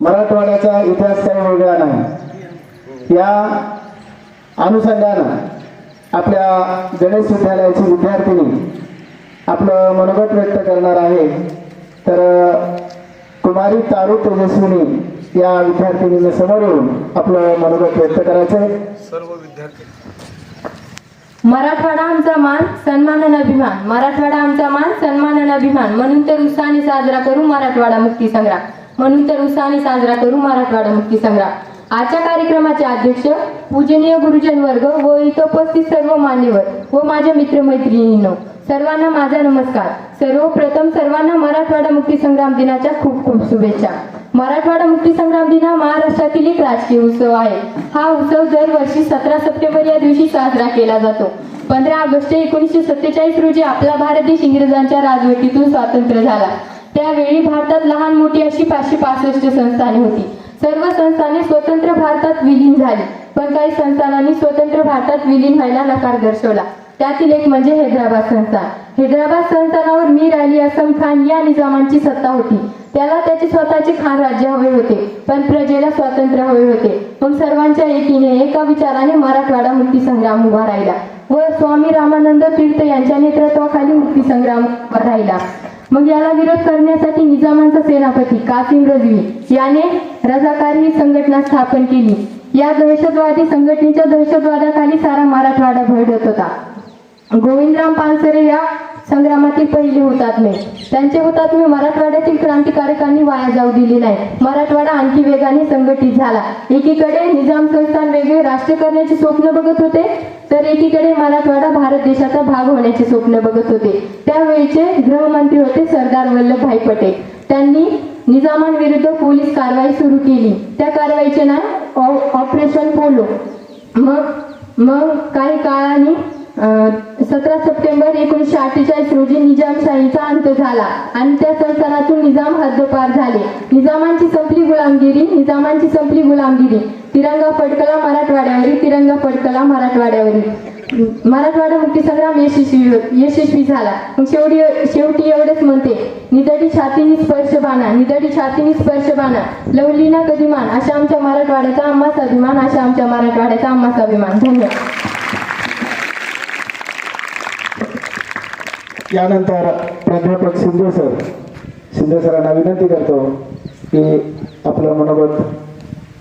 मराठवाड्याचा इतिहास काही वेगळा नाही. या अनुषंगानं आपल्या गणेश विद्यालयाची विद्यार्थिनी आपलं मनोगत व्यक्त करणार आहे. तर कुमारी तारू तेजस्विनी या विद्यार्थिनीने समोर येऊन आपलं मनोगत व्यक्त करायचं आहे सर्व विद्यार्थी. मराठवाडा आमचा मान सन्मान आणि अभिमान. मराठवाडा आमचा मान सन्मान आणि अभिमान. म्हणून तर उत्साहाने साजरा करू मराठवाडा मुक्ती संग्राम. म्हणून तर उत्साहाने साजरा करू मराठवाडा मुक्ती संग्राम. आजच्या कार्यक्रमाचे अध्यक्ष पूजनीय गुरुजन वर्ग व इथं उपस्थित सर्व मान्यवर व माझ्या मित्रमैत्रिणींनो सर्वांना माझा नमस्कार. सर्वप्रथम सर्वांना मराठवाडा मुक्ती संग्राम दिनाच्या खूप खूप शुभेच्छा. मराठवाडा मुक्ती संग्राम दिन हा महाराष्ट्रातील एक राजकीय उत्सव आहे. हा उत्सव दरवर्षी सतरा सप्टेंबर या दिवशी साजरा केला जातो. पंधरा ऑगस्ट एकोणीसशे सत्तेचाळीस रोजी आपला भारत देश इंग्रजांच्या राजवटीतून स्वातंत्र्य झाला. त्यावेळी भारतात लहान मोठी अशी पाचशे पासष्ट संस्थाने होती. सर्व संस्थाने स्वतंत्र भारतात विलीन झाली पण काही संस्थानांनी स्वतंत्र भारतात विलीन व्हायला नकार दर्शवला. त्यातील एक म्हणजे हैदराबाद संस्थान. हैदराबाद संस्थानावर मीर अली असम खान या निजामांची सत्ता होती. त्याला त्याचे स्वतःचे खान राज्य हवे होते पण प्रजेला स्वातंत्र्य हवे होते. मग सर्वांच्या एकीने एका विचाराने मराठवाडा मुक्ती संग्राम उभा राहिला व स्वामी रामानंद तीर्थ यांच्या नेतृत्वाखाली मुक्ती संग्राम उभा राहिला. मग याला विरोध करण्यासाठी निजामांचा सेनापती कासिम रजवी याने रजाकार ही संघटना स्थापन केली. या दहशतवादी संघटनेच्या दहशतवादाखाली सारा मराठवाडा भरडत होता. गोविंदराम पानसरे या संग्रामातील पहिले हुतात्मे. त्यांचे हुतात्मे मराठवाड्यातील क्रांतिकारकांनी वाया जाऊ दिले नाही. मराठवाडा आणखी वेगाने संघटित झाला. एकीकडे निजाम संस्थान वेगळे राष्ट्र करण्याचे स्वप्न बघत होते तर एकीकडे मराठवाडा भारत देशाचा भाग होण्याचे स्वप्न बघत होते. त्यावेळीचे गृहमंत्री होते सरदार वल्लभभाई पटेल. त्यांनी निजामांविरुद्ध पोलीस कारवाई सुरू केली. त्या कारवाईचे नाव ऑ- ऑपरेशन पोलो. मग मग काही काळाने सतरा सप्टेंबर एकोणीसशे अठ्ठेचाळीस रोजी निजामशाहीचा अंत झाला आणि त्या संस्थानातून निजाम हद्दपार झाले. निजामांची संपली गुलामगिरी निजामांची संपली गुलामगिरी. तिरंगा फडकला मराठवाड्यावरील तिरंगा फडकला मराठवाड्यावरील. मराठवाडा मुक्तीसंग्राम यशस्वी यशस्वी झाला. मग शेवटी शेवटी एवढेच म्हणते निदडी छातीनी स्पर्श बाणा निदडी छातीनी स्पर्श बाणा. लवली ना अशा आमच्या मराठवाड्याचा आम्हाच अभिमान अशा आमच्या मराठवाड्याचा आम्हाच अभिमान. धन्यवाद. यानंतर प्राध्यापक शिंदे सर. शिंदे सरांना विनंती करतो की आपलं मनोगत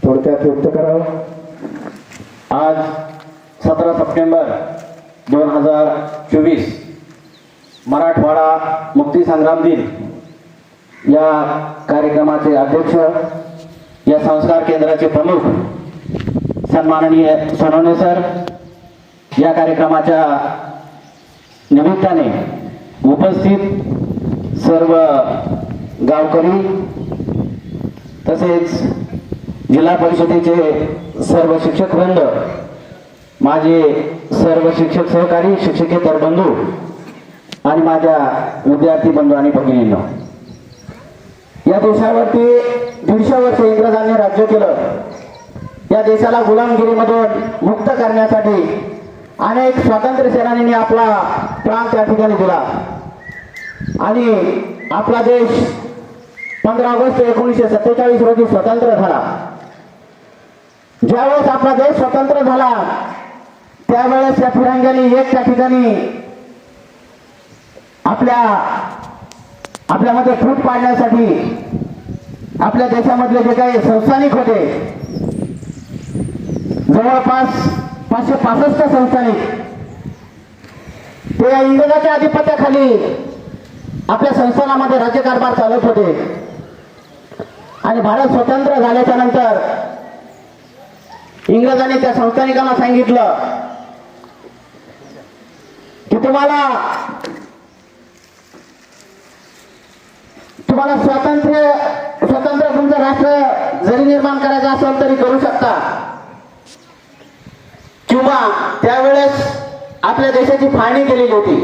थोडक्यात व्यक्त करावं. आज सतरा सप्टेंबर दोन हजार चोवीस मराठवाडा मुक्ती संग्राम दिन. या कार्यक्रमाचे अध्यक्ष या संस्कार केंद्राचे प्रमुख सन्माननीय सोनवणे सर या कार्यक्रमाच्या निमित्ताने उपस्थित सर्व गावकरी तसेच जिल्हा परिषदेचे सर्व शिक्षक वृंद माझे सर्व शिक्षक सहकारी शिक्षकेतर बंधू आणि माझ्या विद्यार्थी बंधू आणि भगिनींनो. या देशावरती दीडशे वर्ष इंग्रजांनी राज्य केलं. या देशाला गुलामगिरीमधून मुक्त करण्यासाठी अनेक स्वातंत्र्य सेनानींनी आपला प्राण त्या ठिकाणी दिला. आणि आपला देश पंधरा ऑगस्ट एकोणीसशे सत्तेचाळीस रोजी स्वतंत्र झाला. ज्यावेळेस आपला देश स्वतंत्र झाला त्यावेळेस या फिरांग्यांनी एक त्या ठिकाणी आपल्या आपल्यामध्ये फूट पाडण्यासाठी आपल्या देशामधले जे काही संस्थानिक होते जवळपास पाचशे पासष्ट संस्थानिक. ते या इंग्रजाच्या आधिपत्याखाली आपल्या संस्थानामध्ये राज्यकारभार चालत होते. आणि भारत स्वतंत्र झाल्याच्यानंतर इंग्रजांनी त्या संस्थानिकांना सांगितलं की तुम्हाला तुम्हाला स्वातंत्र्य स्वतंत्र तुमचं राष्ट्र जरी निर्माण करायचं असेल तरी करू शकता. किंवा त्यावेळेस आपल्या देशाची फाळणी केलेली होती.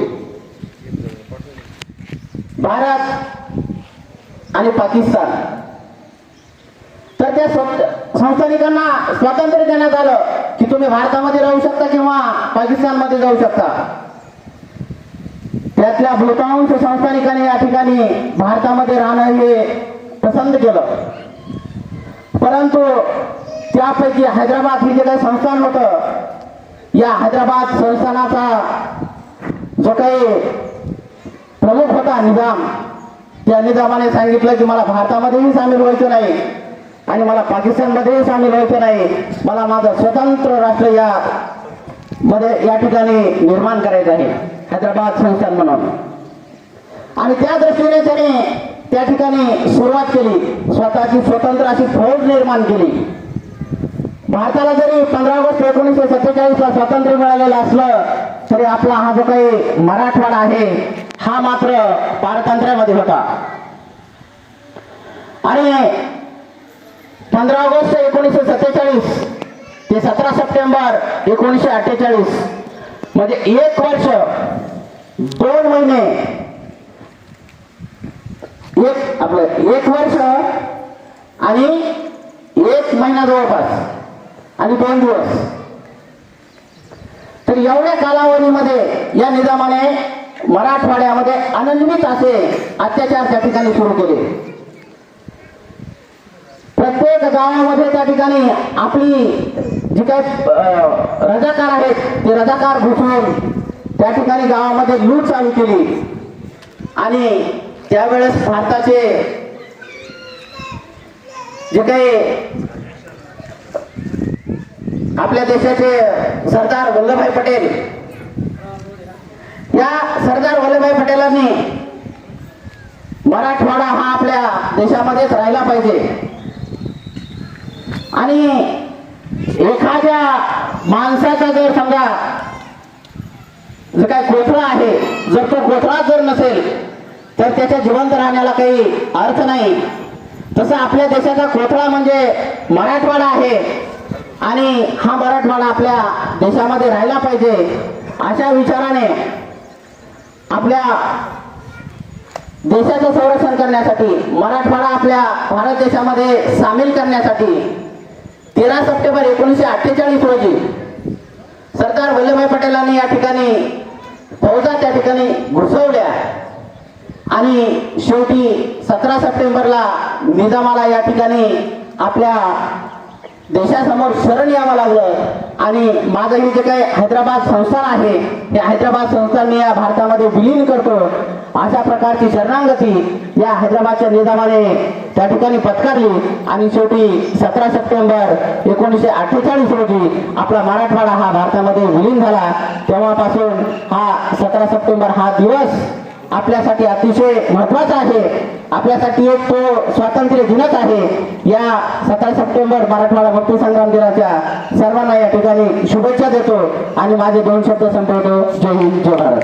भारत आणि पाकिस्तान. तर त्या संस्थानिकांना स्वातंत्र्य देण्यात आलं की तुम्ही भारतामध्ये राहू शकता किंवा पाकिस्तानमध्ये जाऊ शकता. त्यातल्या बहुतांश संस्थानिकांनी या ठिकाणी भारतामध्ये राहणं हे पसंत केलं. परंतु त्यापैकी हैदराबाद हे जे काही संस्थान होतं. या हैदराबाद संस्थानाचा जो काही प्रमुख होता निजाम त्या निजामाने सांगितलं की मला भारतामध्येही सामील व्हायचं नाही आणि मला पाकिस्तानमध्येही सामील व्हायचं नाही. मला माझं स्वतंत्र राष्ट्र या मध्ये या ठिकाणी निर्माण करायचं आहे. हैदराबाद संस्थान म्हणून. आणि त्या दृष्टीने त्याने त्या ठिकाणी सुरुवात केली. स्वतःची स्वतंत्र अशी फौज निर्माण केली. भारताला जरी पंधरा ऑगस्ट एकोणीसशे सत्तेचाळीस ला स्वातंत्र्य मिळालेलं असलं तरी आपला हा जो काही मराठवाडा आहे हा मात्र पारतंत्र्यामध्ये होता. आणि पंधरा ऑगस्ट एकोणीसशे सत्तेचाळीस ते सतरा सप्टेंबर एकोणीसशे अठ्ठेचाळीस म्हणजे एक वर्ष दोन महिने एक आपलं एक वर्ष आणि एक महिना जवळपास. आणि दोन दिवस. तर एवढ्या कालावधीमध्ये या निजामाने मराठवाड्यामध्ये अनन्वित असे अत्याचार त्या ठिकाणी सुरू केले. प्रत्येक गावामध्ये त्या ठिकाणी आपली जी काही रजाकार आहेत ते रजाकार घुसून त्या ठिकाणी गावामध्ये लूट चालू केली. आणि त्यावेळेस भारताचे जे काही आपल्या देशाचे सरदार वल्लभभाई पटेल. या सरदार वल्लभभाई पटेलांनी मराठवाडा हा आपल्या देशामध्येच राहिला पाहिजे. आणि एखाद्या माणसाचा जर समजा जो काय कोथळा आहे जर तो कोथळा जर नसेल तर त्याच्या जिवंत राहण्याला काही अर्थ नाही. तसं आपल्या देशाचा कोथळा म्हणजे मराठवाडा आहे. आणि हा मराठवाडा आपल्या देशामध्ये राहिला पाहिजे अशा विचाराने आपल्या देशाचं संरक्षण करण्यासाठी मराठवाडा आपल्या भारत देशामध्ये सामील करण्यासाठी तेरा सप्टेंबर एकोणीसशे अठ्ठेचाळीस रोजी सरदार वल्लभभाई पटेलांनी या ठिकाणी फौजा त्या ठिकाणी घुसवल्या आणि शेवटी सतरा सप्टेंबरला निजामाला या ठिकाणी आपल्या देशासमोर शरण यावं लागलं. आणि माझं हे जे काही हैदराबाद संस्थान आहे हे हैदराबाद संस्थान मी या भारतामध्ये विलीन करतो. अशा प्रकारची शरणागती या हैदराबादच्या निजामाने त्या ठिकाणी पत्कारली. आणि शेवटी सतरा सप्टेंबर एकोणीसशे अठ्ठेचाळीस रोजी आपला मराठवाडा हा भारतामध्ये विलीन झाला. तेव्हापासून हा सतरा सप्टेंबर हा दिवस आपल्यासाठी अतिशय महत्त्वाचा आहे. आपल्यासाठी एक तो स्वातंत्र्य दिनच आहे. या सतरा सप्टेंबर मराठवाडा मुक्ती संग्राम दिनाच्या सर्वांना या ठिकाणी शुभेच्छा देतो आणि माझे दोन शब्द संपवतो. जय हिंद जय भारत.